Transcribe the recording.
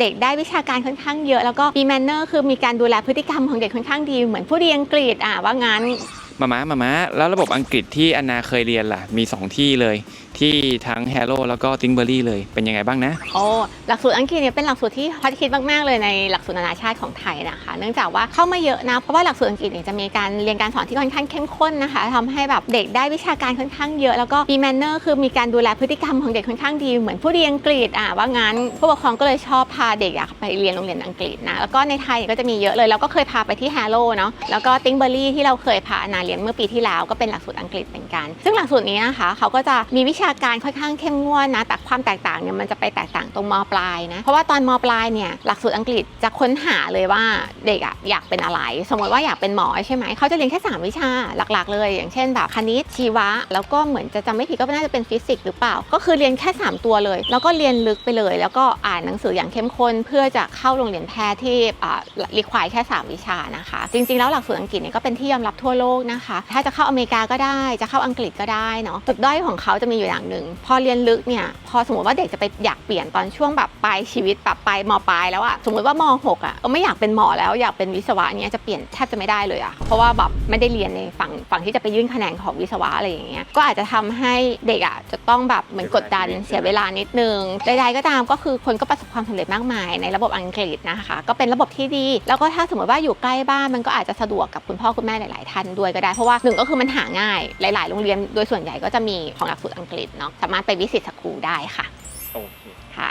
เด็กได้วิชาการค่อนข้างเยอะ แล้วก็มีแมนเนอร์คือมีการดูแลพฤติกรรมของเด็กค่อนข้างดีเหมือนผู้เรียนอังกฤษอะว่างั้น มาม้ามาม้าแล้วระบบอังกฤษที่อันนาเคยเรียนล่ะ มี 2 ที่เลย ที่ทั้ง h a r o แล้วก็ t i n k b e r r y เลยเป็นยังไงบ้างนะโอ้หลักสูตรอังกฤษเนี่ยเป็นหลักสูตรที่ฮอตฮิตมาก ๆ เลยในหลักสูตรนานาชาติของไทยนะคะ เนื่องจากว่าเข้ามาเยอะนะ เพราะว่าหลักสูตรอังกฤษเนี่ยจะมีการเรียนการสอนที่ค่อนข้างเข้มข้นนะคะทำให้แบบเด็กได้วิชาการค่อนข้างเยอะ แล้วก็มีแมนเนอร์คือมีการดูแลพฤติกรรมของเด็กค่อนข้างดีเหมือนผู้เรียนอังกฤษอะว่างั้นผู้ปกครองก็เลยชอบพาเด็กอยากไปเรียนโรงเรียนอังกฤษนะแล้วก็ในไทยเนี่ยก็จะมีเยอะเลยแล้วก็เคยพาไปที่ h a r r o เนาะแล้วก็ติงเบอรี่ที่เราเคยพานาเรียนเมื่อปีที่แล้วก็เป็นหลักสูตรอังกฤษเหมือนกัน ซึ่งหลักสูตรนี้นะคะเขาก็จะมีวิชาการค่อนข้างเข้มงวดนะ แต่ความแตกต่างเนี่ยมันจะไปแตกต่างตรงมปลายนะ เพราะว่าตอนมปลายเนี่ยหลักสูตรอังกฤษจะค้นหาเลยว่าเด็กอะอยากเป็นอะไร สมมติว่าอยากเป็นหมอใช่ไหมเขาจะเรียนแค่ 3 วิชาหลักๆ เลย อย่างเช่นแบบคณิตชีวะ แล้วก็เหมือนจะจำไม่ผิดก็น่าจะเป็นฟิสิกส์หรือเปล่า ก็คือเรียนแค่ 3 ตัวเลย แล้วก็เรียนลึกไปเลย แล้วก็อ่านหนังสืออย่างเข้มข้นเพื่อจะเข้าโรงเรียนแพทย์ที่อ่ารีควายแค่ 3 วิชานะคะ จริงๆแล้วหลักสูตรอังกฤษเนี่ยก็เป็นที่ยอมรับทั่วโลกนะคะ ถ้าจะเข้าอเมริกาก็ได้ จะเข้าอังกฤษก็ได้เนาะจุดด้อยของเขาจะมีอยู่อย่างหนึ่ง พอเรียนลึกเนี่ย พอสมมติว่าเด็กจะไปอยากเปลี่ยนตอนช่วงแบบปลายชีวิตแบบปลายมปลายแล้วอะสมมติว่ามหกอะไม่อยากเป็นหมอแล้วอยากเป็นวิศวะเนี่ยจะเปลี่ยนแทบจะไม่ได้เลยอะเพราะว่าแบบไม่ได้เรียนในฝั่งฝั่งที่จะไปยื่นคะแนนของวิศวะอะไรอย่างเงี้ย ก็อาจจะทำให้เด็กอะจะต้องแบบเหมือนกดดันเสียเวลานิดนึงใดๆก็ตามก็คือคนก็ประสบความสำเร็จมากมายในระบบอังกฤษนะคะ ก็เป็นระบบที่ดี แล้วก็ถ้าสมมติว่าอยู่ใกล้บ้านมันก็อาจจะสะดวกกับคุณพ่อคุณแม่หลาย ๆ ท่านด้วยก็ได้เพราะว่าหนึ่งก็คือมันหาง่าย หลาย ๆ โรงเรียนโดยส่วนใหญ่ก็จะมีของหลักสูตรอังกฤษเนาะสามารถไปวิสิตสคูลได้ค่ะโอเคค่ะ